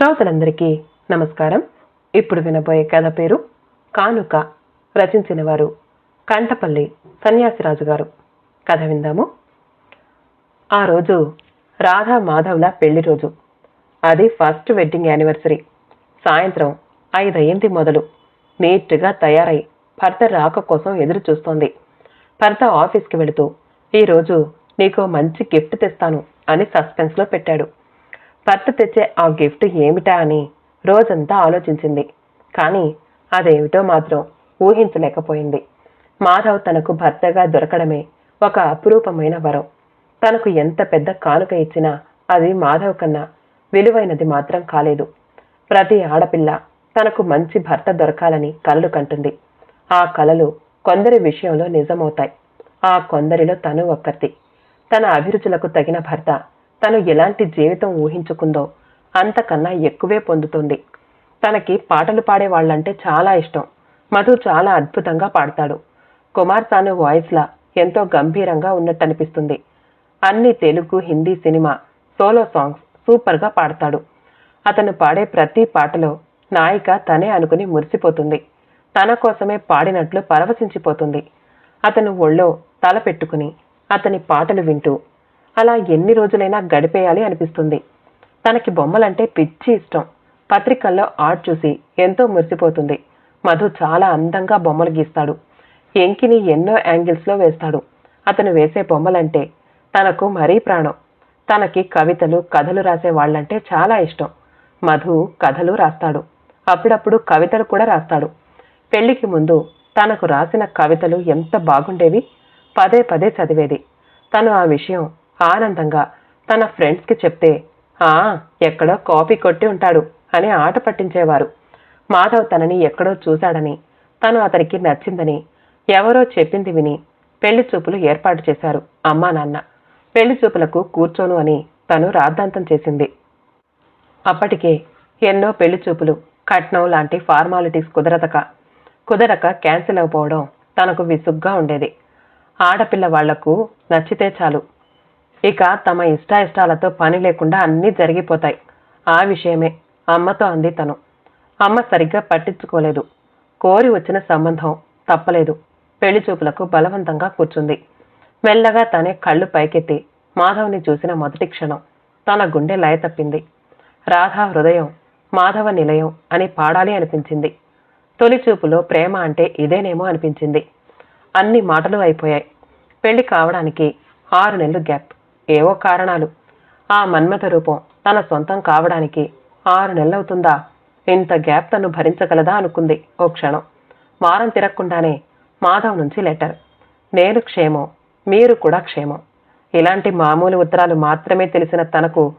శ్రోతలందరికీ నమస్కారం. ఇప్పుడు వినబోయే కథ పేరు కానుక. రచించిన వారు కంటపల్లి సన్యాసిరాజు గారు. కథ విందాము. ఆ రోజు రాధా మాధవ్ల పెళ్ళి రోజు. అది ఫస్ట్ వెడ్డింగ్ యానివర్సరీ. సాయంత్రం ఐదయ్యింది మొదలు. నీట్గా తయారై భర్త రాక కోసం ఎదురు చూస్తోంది. భర్త ఆఫీస్కి వెళుతూ ఈరోజు నీకు మంచి గిఫ్ట్ తెస్తాను అని సస్పెన్స్లో పెట్టాడు. భర్త తెచ్చే ఆ గిఫ్ట్ ఏమిటా అని రోజంతా ఆలోచించింది. కానీ అదేమిటో మాత్రం ఊహించలేకపోయింది. మాధవ్ తనకు భర్తగా దొరకడమే ఒక అపురూపమైన వరం. తనకు ఎంత పెద్ద కానుక ఇచ్చినా అది మాధవ్ కన్నా విలువైనది మాత్రం కాలేదు. ప్రతి ఆడపిల్ల తనకు మంచి భర్త దొరకాలని కలలు కంటుంది. ఆ కలలు కొందరి విషయంలో నిజమవుతాయి. ఆ కొందరిలో తను ఒక్కతి. తన అభిరుచులకు తగిన భర్త తను ఎలాంటి జీవితం ఊహించుకుందో అంతకన్నా ఎక్కువే పొందుతుంది. తనకి పాటలు పాడే వాళ్ళంటే చాలా ఇష్టం. మధు చాలా అద్భుతంగా పాడతాడు. కుమార్ సాను వాయిస్లా ఎంతో గంభీరంగా ఉన్నట్టు అనిపిస్తుంది అన్ని Telugu Hindi cinema solo songs సూపర్గా పాడతాడు. అతను పాడే ప్రతి పాటలో నాయిక తనే అనుకుని మురిసిపోతుంది. తన కోసమే పాడినట్లు పరవశించిపోతుంది. అతను ఒళ్ళో తల పెట్టుకుని అతని పాటలు వింటూ అలా ఎన్ని రోజులైనా గడిపేయాలి అనిపిస్తుంది. తనకి బొమ్మలంటే పిచ్చి ఇష్టం. పత్రికల్లో ఆర్ట్ చూసి ఎంతో మురిసిపోతుంది. మధు చాలా అందంగా బొమ్మలు గీస్తాడు. ఎంకిని ఎన్నో యాంగిల్స్లో వేస్తాడు. అతను వేసే బొమ్మలంటే తనకు మరీ ప్రాణం. తనకి కవితలు కథలు రాసే వాళ్ళంటే చాలా ఇష్టం. మధు కథలు రాస్తాడు. అప్పుడప్పుడు కవితలు కూడా రాస్తాడు. పెళ్ళికి ముందు తనకు రాసిన కవితలు ఎంత బాగుండేవి? పదే పదే చదివేది. తను ఆ విషయం ఆనందంగా తన ఫ్రెండ్స్కి చెప్తే ఆ ఎక్కడో కాపీ కొట్టి ఉంటాడు అని ఆట పట్టించేవారు. మాధవ్ తనని ఎక్కడో చూశాడని తను అతనికి నచ్చిందని ఎవరో చెప్పింది విని పెళ్ళి చూపులు ఏర్పాటు చేశారు అమ్మా నాన్న. పెళ్ళి చూపులకు కూర్చోను అని తను రాద్ధాంతం చేసింది. అప్పటికే ఎన్నో పెళ్ళి చూపులు కట్నం లాంటి ఫార్మాలిటీస్ కుదరతక కుదరక క్యాన్సిల్ అయిపోవడం తనకు విసుగ్గా ఉండేది. ఆడపిల్ల వాళ్ళకు నచ్చితే చాలు. ఇక తమ ఇష్టాయిష్టాలతో పని లేకుండా అన్నీ జరిగిపోతాయి. ఆ విషయమే. అమ్మతో అంది తను. అమ్మ సరిగ్గా పట్టించుకోలేదు. కోరి వచ్చిన సంబంధం తప్పలేదు. పెళ్ళి చూపులకు బలవంతంగా కూర్చుంది. మెల్లగా తనే కళ్ళు పైకెత్తి మాధవ్ని చూసిన మొదటి క్షణం తన గుండె లయ తప్పింది. రాధా హృదయం మాధవ నిలయం అని పాడాలి అనిపించింది. తొలి చూపులో ప్రేమ అంటే ఇదేనేమో అనిపించింది. అన్ని మాటలు అయిపోయాయి. పెళ్ళి కావడానికి ఆరు నెలలు గ్యాప్. ఏవో కారణాలు. ఆ మన్మథ రూపం తన సొంతం కావడానికి ఆరు నెలలవుతుందా? ఇంత గ్యాప్ తను భరించగలదా అనుకుంది ఓ క్షణం. వారం తిరగకుండానే మాధవ్ నుంచి లెటర్. నేను క్షేమం మీరు కూడా క్షేమం. ఇలాంటి మామూలు ఉత్తరాలు మాత్రమే తెలిసిన తనకు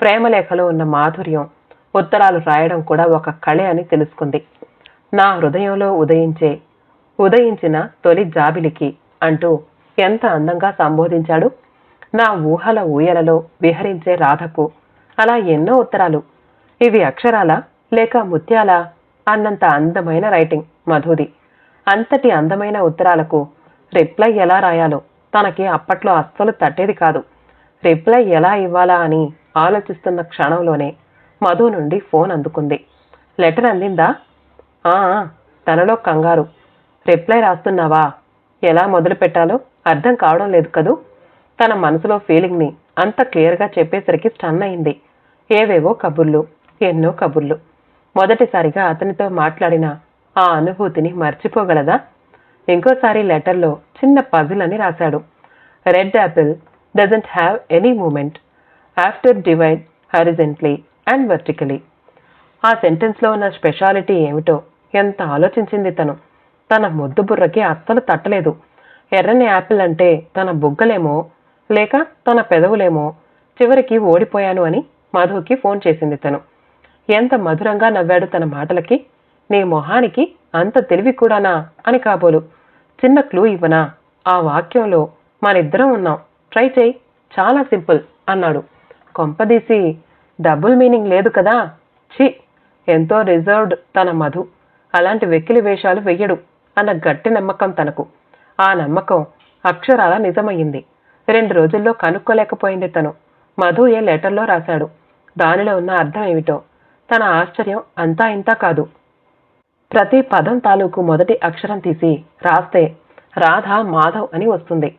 ప్రేమలేఖలో ఉన్న మాధుర్యం ఉత్తరాలు రాయడం కూడా ఒక కళే అని తెలుసుకుంది. నా హృదయంలో ఉదయించే ఉదయించిన తొలి జాబిలికి అంటూ ఎంత అందంగా సంబోధించాడు? నా ఊహల ఊయలలో విహరించే రాధకు అలా ఎన్నో ఉత్తరాలు. ఇవి అక్షరాలా లేక ముత్యాల? అన్నంత అందమైన రైటింగ్ మధుది అంతటి అందమైన ఉత్తరాలకు రిప్లై ఎలా రాయాలో తనకి అప్పట్లో అస్సలు తట్టేది కాదు. రిప్లై ఎలా ఇవ్వాలా అని ఆలోచిస్తున్న క్షణంలోనే మధు నుండి ఫోన్ అందుకుంది. లెటర్ అందిందా? ఆ తనలో కంగారు. రిప్లై రాస్తున్నావా? ఎలా మొదలు పెట్టాలో అర్థం కావడం లేదు కదూ? తన మనసులో ఫీలింగ్ని అంత క్లియర్గా చెప్పేసరికి స్టన్ అయింది. ఏవేవో కబుర్లు ఎన్నో కబుర్లు. మొదటిసారిగా అతనితో మాట్లాడిన ఆ అనుభూతిని మర్చిపోగలదా? ఇంకోసారి లెటర్లో చిన్న పజిల్ అని రాశాడు. Red apple doesn't have any moment after divide horizontally and vertically ఆ సెంటెన్స్లో ఉన్న స్పెషాలిటీ ఏమిటో ఎంత ఆలోచించింది తను? తన ముద్దు బుర్రకి అస్సలు తట్టలేదు. ఎర్రని యాపిల్ అంటే తన బుగ్గలేమో లేక తన పెదవులేమో చివరికి ఓడిపోయాను అని మధుకి ఫోన్ చేసింది తను. ఎంత మధురంగా నవ్వాడు తన మాటలకి నీ మొహానికి అంత తెలివి కూడానా అని కాబోలు. చిన్న క్లూ ఇవ్వనా? ఆ వాక్యంలో మనిద్దరం ఉన్నాం. ట్రై చేయి. చాలా సింపుల్ అన్నాడు. కొంపదీసి డబుల్ మీనింగ్ లేదు కదా? ఛీ! ఎంతో రిజర్వ్డ్ తన మధు. అలాంటి వెక్కిలి వేషాలు వెయ్యడు అన్న గట్టి నమ్మకం తనకు. ఆ నమ్మకం అక్షరాల నిజమయ్యింది. రెండు రోజుల్లో కనుక్కోలేకపోయింది తను. మధు ఏ లెటర్లో రాశాడు? దానిలో ఉన్న అర్థం ఏమిటో? తన ఆశ్చర్యం అంతా ఇంతా కాదు. ప్రతి పదం తాలూకు మొదటి అక్షరం తీసి రాస్తే రాధ మాధవ్ అని వస్తుంది.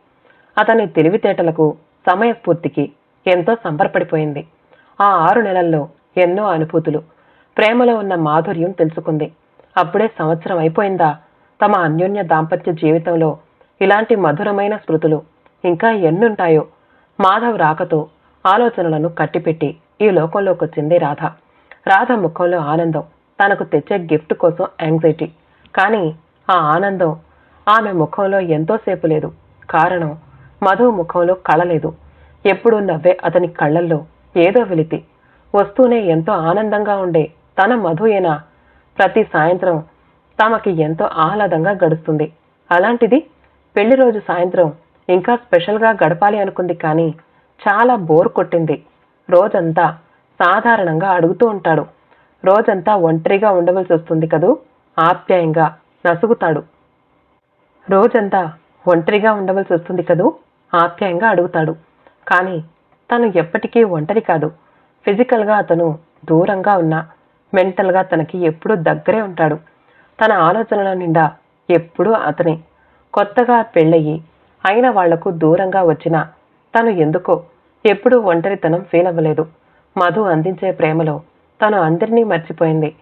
అతని తెలివితేటలకు సమయస్ఫూర్తికి ఎంతో సంబరపడిపోయింది. ఆ ఆరు నెలల్లో ఎన్నో అనుభూతులు ప్రేమలో ఉన్న మాధుర్యం తెలుసుకుంది. అప్పుడే సంవత్సరం అయిపోయిందా? తమ అన్యోన్య దాంపత్య జీవితంలో ఇలాంటి మధురమైన స్మృతులు ఇంకా ఎన్నుంటాయో? మాధవ్ రాకతో ఆలోచనలను కట్టిపెట్టి ఈ లోకంలోకి వచ్చింది రాధ. రాధ ముఖంలో ఆనందం. తనకు తెచ్చే గిఫ్ట్ కోసం యాంగ్జైటీ. కానీ ఆ ఆనందం ఆమె ముఖంలో ఎంతోసేపు లేదు. కారణం మధు ముఖంలో కళలేదు ఎప్పుడూ నవ్వే అతని కళ్ళల్లో ఏదో వెలితి. వస్తూనే ఎంతో ఆనందంగా ఉండే తన మధుయేనా? ప్రతి సాయంత్రం తమకి ఎంతో ఆహ్లాదంగా గడుస్తుంది. అలాంటిది పెళ్ళి రోజు సాయంత్రం ఇంకా స్పెషల్గా గడపాలి అనుకుంది కానీ చాలా బోర్ కొట్టింది. రోజంతా సాధారణంగా అడుగుతూ ఉంటాడు. రోజంతా ఒంటరిగా ఉండవలసి వస్తుంది కదూ? ఆప్యాయంగా నసుగుతాడు. రోజంతా ఒంటరిగా ఉండవలసి వస్తుంది కదూ? ఆప్యాయంగా అడుగుతాడు. కానీ తను ఎప్పటికీ ఒంటరి కాదు. ఫిజికల్గా అతను దూరంగా ఉన్నా మెంటల్గా తనకి ఎప్పుడూ దగ్గరే ఉంటాడు. తన ఆలోచనల నిండా ఎప్పుడూ అతనే కొత్తగా పెళ్ళయి అయిన వాళ్ళకు దూరంగా వచ్చినా తను ఎందుకో ఎప్పుడూ ఒంటరితనం ఫీల్ అవ్వలేదు. మధు అందించే ప్రేమలో తను అందరినీ మర్చిపోయింది.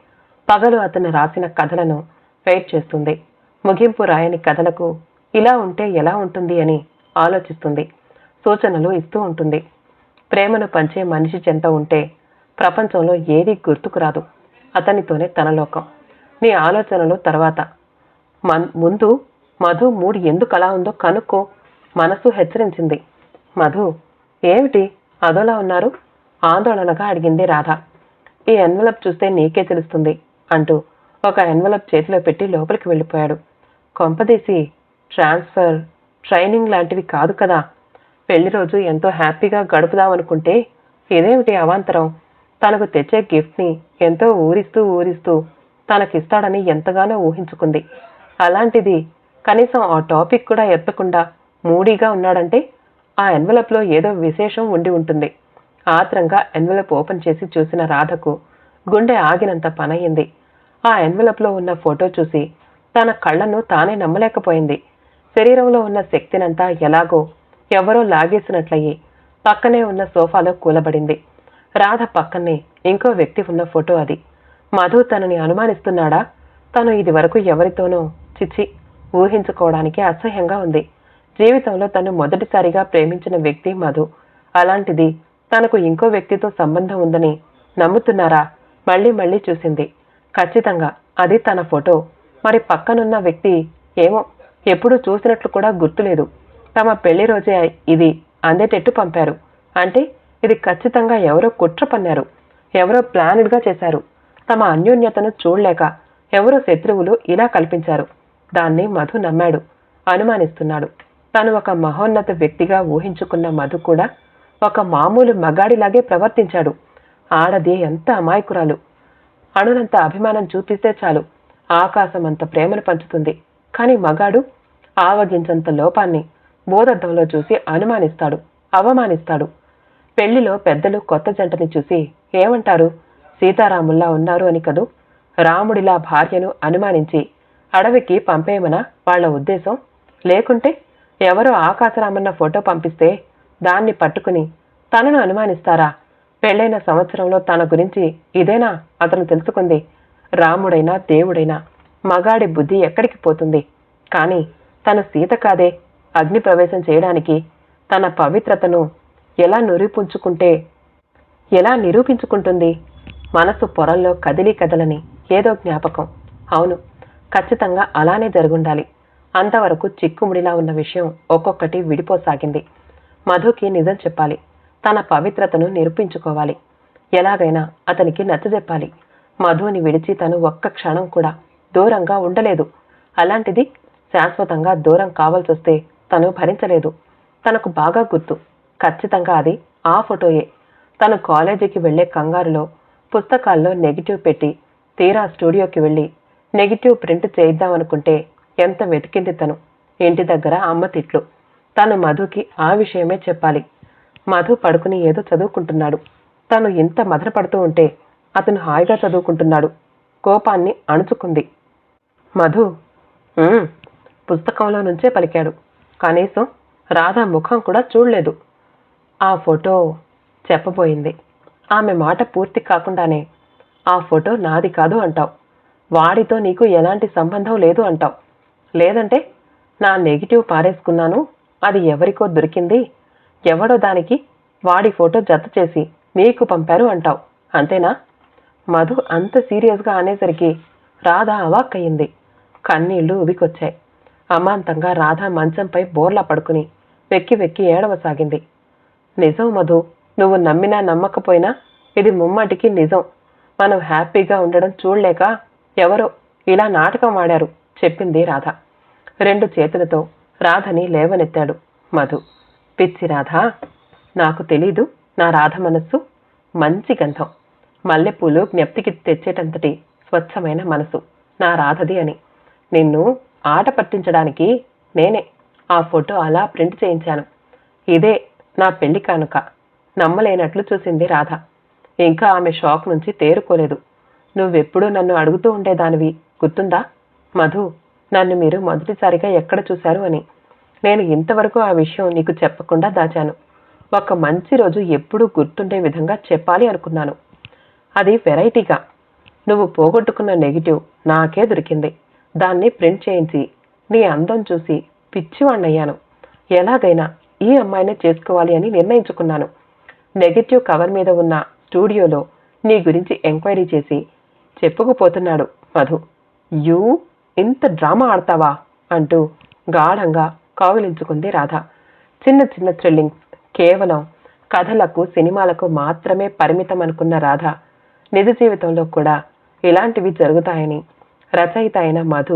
పగలు అతను రాసిన కథలను వెయిట్ చేస్తుంది. ముగింపు రాయని కథలకు ఇలా ఉంటే ఎలా ఉంటుంది అని ఆలోచిస్తుంది. సూచనలు ఇస్తూ ఉంటుంది. ప్రేమను పంచే మనిషి చెంత ఉంటే ప్రపంచంలో ఏది గుర్తుకు రాదు. అతనితోనే తన లోకం. నీ ఆలోచనలు తర్వాత. మన్ ముందు మధు మూడు ఎందుకు అలా ఉందో కనుక్కో. మనసు హెచ్చరించింది. మధు ఏమిటి? అదోలా ఉన్నారు? ఆందోళనగా అడిగింది రాధ. ఈ ఎన్వలప్ చూస్తే నీకే తెలుస్తుంది అంటూ ఒక ఎన్వలప్ చేతిలో పెట్టి లోపలికి వెళ్ళిపోయాడు. కొంపదీసి ట్రాన్స్ఫర్ ట్రైనింగ్ లాంటివి కాదు కదా. పెళ్ళి రోజు ఎంతో హ్యాపీగా గడుపుదామనుకుంటే ఇదేమిటి అవాంతరం? తనకు తెచ్చే గిఫ్ట్ని ఎంతో ఊరిస్తూ ఊరిస్తూ తనకిస్తాడని ఎంతగానో ఊహించుకుంది. అలాంటిది కనీసం ఆ టాపిక్ కూడా ఎత్తకుండా మూడీగా ఉన్నాడంటే ఆ ఎన్వలప్లో ఏదో విశేషం ఉండి ఉంటుంది. ఆత్రంగా ఎన్వలప్ ఓపెన్ చేసి చూసిన రాధకు గుండె ఆగినంత పనయింది. ఆ ఎన్వలప్లో ఉన్న ఫోటో చూసి తన కళ్ళను తానే నమ్మలేకపోయింది. శరీరంలో ఉన్న శక్తినంతా ఎలాగో ఎవరో లాగేసినట్లయి పక్కనే ఉన్న సోఫాలో కూలబడింది. రాధ పక్కనే ఇంకో వ్యక్తి ఉన్న ఫోటో అది. మధు తనని అనుమానిస్తున్నాడా? తను ఇది వరకు ఎవరితోనో చిచ్చి ఊహించుకోవడానికి అసహ్యంగా ఉంది. జీవితంలో తను మొదటిసారిగా ప్రేమించిన వ్యక్తి మధు. అలాంటిది తనకు ఇంకో వ్యక్తితో సంబంధం ఉందని నమ్ముతున్నారా? మళ్ళీ మళ్ళీ చూసింది. ఖచ్చితంగా. అది తన ఫోటో. మరి పక్కనున్న వ్యక్తి ఏమో? ఎప్పుడూ చూసినట్లు కూడా గుర్తులేదు. తమ పెళ్ళి రోజే ఇది అందేటట్టు పంపారు. అంటే ఇది ఖచ్చితంగా ఎవరో కుట్ర పన్నారు. ఎవరో ప్లానెడ్గా చేశారు. తమ అన్యోన్యతను చూడలేక ఎవరో శత్రువులు ఇలా కల్పించారు. దాన్ని మధు నమ్మాడు. అనుమానిస్తున్నాడు. తను ఒక మహోన్నత వ్యక్తిగా ఊహించుకున్న మధు కూడా ఒక మామూలు మగాడిలాగే ప్రవర్తించాడు. ఆడది ఎంత అమాయకురాలు. అణునంత అభిమానం చూపిస్తే చాలు. ఆకాశమంత ప్రేమను పంచుతుంది. కానీ మగాడు ఆవగించంత లోపాన్ని బోధద్దంలో చూసి అనుమానిస్తాడు అవమానిస్తాడు. పెళ్ళిలో పెద్దలు కొత్త జంటని చూసి ఏమంటారు? సీతారాముల్లా ఉన్నారు అని కదూ? రాముడిలా భార్యను అనుమానించి అడవికి పంపేయమన? వాళ్ళ ఉద్దేశం? లేకుంటే ఎవరో ఆకాశరామన్న ఫోటో పంపిస్తే దాన్ని పట్టుకుని తనను అనుమానిస్తారా? పెళ్ళైన సంవత్సరంలో తన గురించి ఇదేనా అతను తెలుసుకుంది. రాముడైనా దేవుడైనా మగాడి బుద్ధి ఎక్కడికి పోతుంది? కానీ తన సీత కాదే అగ్ని ప్రవేశం చేయడానికి తన పవిత్రతను ఎలా నిరూపించుకుంటే ఎలా నిరూపించుకుంటుంది? మనసు పొరల్లో కదిలి కదలని ఏదో జ్ఞాపకం. అవును ఖచ్చితంగా అలానే జరుగుండాలి. అంతవరకు చిక్కుముడిలా ఉన్న విషయం ఒక్కొక్కటి విడిపోసాగింది. మధుకి నిజం చెప్పాలి. తన పవిత్రతను నిరూపించుకోవాలి. ఎలాగైనా అతనికి నచ్చజెప్పాలి మధుని విడిచి తను ఒక్క క్షణం కూడా దూరంగా ఉండలేదు. అలాంటిది శాశ్వతంగా దూరం కావాల్సొస్తే తను భరించలేదు. తనకు బాగా గుర్తు. ఖచ్చితంగా అది ఆ ఫోటోయే. తను కాలేజీకి వెళ్ళే కంగారులో పుస్తకాల్లో నెగిటివ్ పెట్టి తీరా స్టూడియోకి వెళ్ళి నెగిటివ్ ప్రింట్ చేయిద్దామనుకుంటే ఎంత వెతికింది తను? ఇంటి దగ్గర అమ్మ తిట్లు. తను మధుకి ఆ విషయమే చెప్పాలి. మధు పడుకుని ఏదో చదువుకుంటున్నాడు. తను ఇంత మదనపడుతూ ఉంటే అతను హాయిగా చదువుకుంటున్నాడు. కోపాన్ని అణుచుకుంది. మధు పుస్తకంలో నుంచే పలికాడు. కనీసం రాధా ముఖం కూడా చూడలేదు. ఆ ఫోటో చెప్పబోయింది. ఆమె మాట పూర్తి కాకుండానే ఆ ఫోటో నాది కాదు అంటావు. వాడితో నీకు ఎలాంటి సంబంధం లేదు అంటావు. లేదంటే నా నెగిటివ్ పారేసుకున్నాను అది ఎవరికో దొరికింది ఎవడో దానికి వాడి ఫోటో జత చేసి మీకు పంపారు అంటావు. అంతేనా? మధు అంత సీరియస్గా అనేసరికి రాధ అవాక్కయింది. కన్నీళ్ళు ఉబికొచ్చాయి అమాంతంగా రాధ మంచంపై బోర్లా పడుకుని వెక్కి వెక్కి ఏడవసాగింది. నిజం మధు నువ్వు నమ్మినా నమ్మకపోయినా ఇది ముమ్మటికి నిజం. మనం హ్యాపీగా ఉండడం చూడలేక ఎవరో ఇలా నాటకం ఆడారు చెప్పింది రాధ. రెండు చేతులతో రాధని లేవనెత్తాడు మధు. పిచ్చి రాధ నాకు తెలీదు నా రాధ మనస్సు మంచి గంధం. మల్లెపూలు జ్ఞప్తికి తెచ్చేటంతటి స్వచ్ఛమైన మనసు నా రాధది అని. నిన్ను ఆట పట్టించడానికి నేనే ఆ ఫోటో అలా ప్రింట్ చేయించాను. ఇదే నా పెళ్ళి కానుక. నమ్మలేనట్లు చూసింది రాధ. ఇంకా ఆమె షాక్ నుంచి తేరుకోలేదు. నువ్వెప్పుడూ నన్ను అడుగుతూ ఉండేదానివి గుర్తుందా? మధు నన్ను మీరు మొదటిసారిగా ఎక్కడ చూశారు అని. నేను ఇంతవరకు ఆ విషయం నీకు చెప్పకుండా దాచాను. ఒక మంచి రోజు ఎప్పుడూ గుర్తుండే విధంగా చెప్పాలి అనుకున్నాను. అది వెరైటీగా. నువ్వు పోగొట్టుకున్న నెగిటివ్ నాకే దొరికింది. దాన్ని ప్రింట్ చేయించి నీ అందం చూసి పిచ్చివాణ్ణయ్యాను. ఎలాగైనా ఈ అమ్మాయినే చేసుకోవాలి అని నిర్ణయించుకున్నాను. నెగటివ్ కవర్ మీద ఉన్న స్టూడియోలో నీ గురించి ఎంక్వైరీ చేసి చెప్పుకుపోతున్నాడు. మధు యూ ఇంత డ్రామా ఆడతావా? అంటూ గాఢంగా కౌగిలించుకుంది రాధ. చిన్న చిన్న థ్రిల్లింగ్స్ కేవలం కథలకు సినిమాలకు మాత్రమే పరిమితం అనుకున్న రాధ నిజ జీవితంలో కూడా ఇలాంటివి జరుగుతాయని రచయిత అయిన మధు